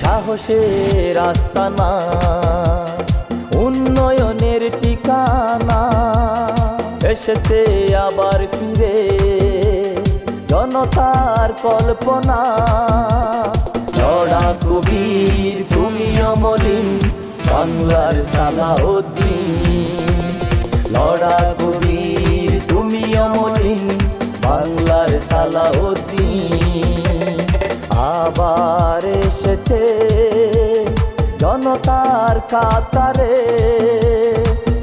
সাহসের আস্তানা উন্নয়নের ঠিকানা এসেছে আবার ফিরে। জনতার কল্পনা। লড়া কবির তুমি অমলিন, বাংলার সালাউদ্দিন। লড়া কবির তুমি অমলিন, বাংলার সালাউদ্দিন। আবার এসেছে জনতার কাতারে,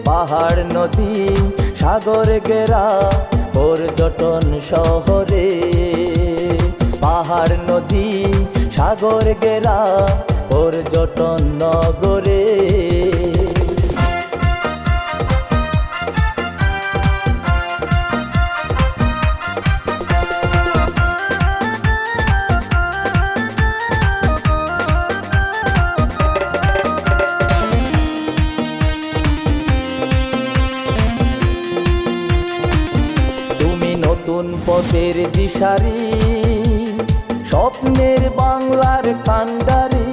পাহাড়, নদী, সাগর গেরা পর্যটন শহরে পাহাড় নদী সাগর গেরা পর্যটন নগরে। নতুন পথের দিশারি, স্বপ্নের বাংলার কান্ডারি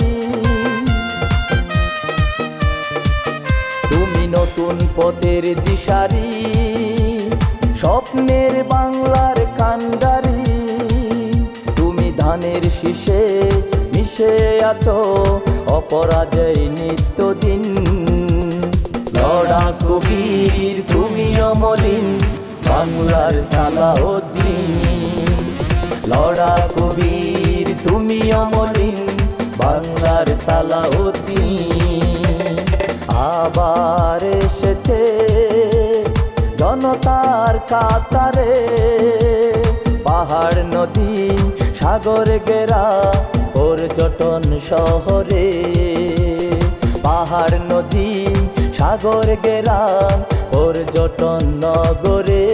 তুমি নতুন পথের দিশারি, স্বপ্নের বাংলার কান্ডারি। তুমি ধানের শীষে মিশে আছো, অপরাজয় নিত্যদিন লড়া কবির তুমি অমলিন বাংলার সালাউদ্দিন। লড়া কবির, তুমি অমলিন, বাংলার সালাউদ্দিন। আবার এসেছে জনতার কাতারে, পাহাড়, নদী, সাগর, গেরা, পর্যটন শহরে। পাহাড়, নদী, সাগর, গেরা পর্যটন নগরে।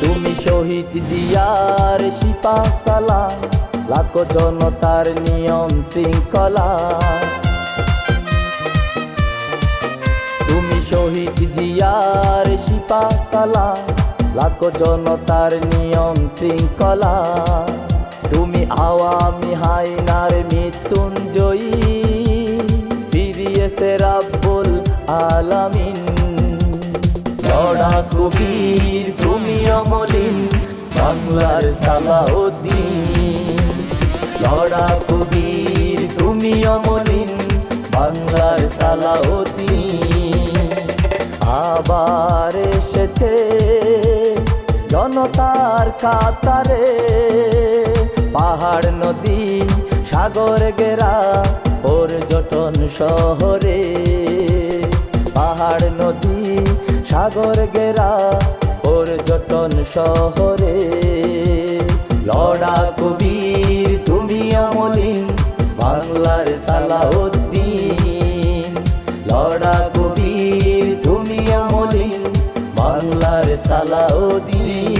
তুমি শহীদ জিয়ার শিপা সালা লাখো জনতার নিয়ম শৃঙ্খলা। তুমি শহীদ জিয়ার শিপা সালা লাখো জনতার নিয়ম শৃঙ্খলা। তুমি আওয়ামী হাইনার মৃত্যুঞ্জয়ী, ফিরিয়েছে রাব্বুল আলামিন। লড়া কবির তুমি অমলিন, বাংলার সালাউদ্দিন। লড়া কবির তুমি অমলিন, বাংলার সালাউদ্দিন। আবার এসেছে জনতার কাতারে, পাহাড়, নদী, সাগর গেরা পর্যটন শহরে। পাহাড়, নদী, সাগর গেরা পর্যটন শহরে। লড়া কবির সালাউদ্দিন লড়া কবির তুমি অমলিন বাংলার সালাউদ্দিন।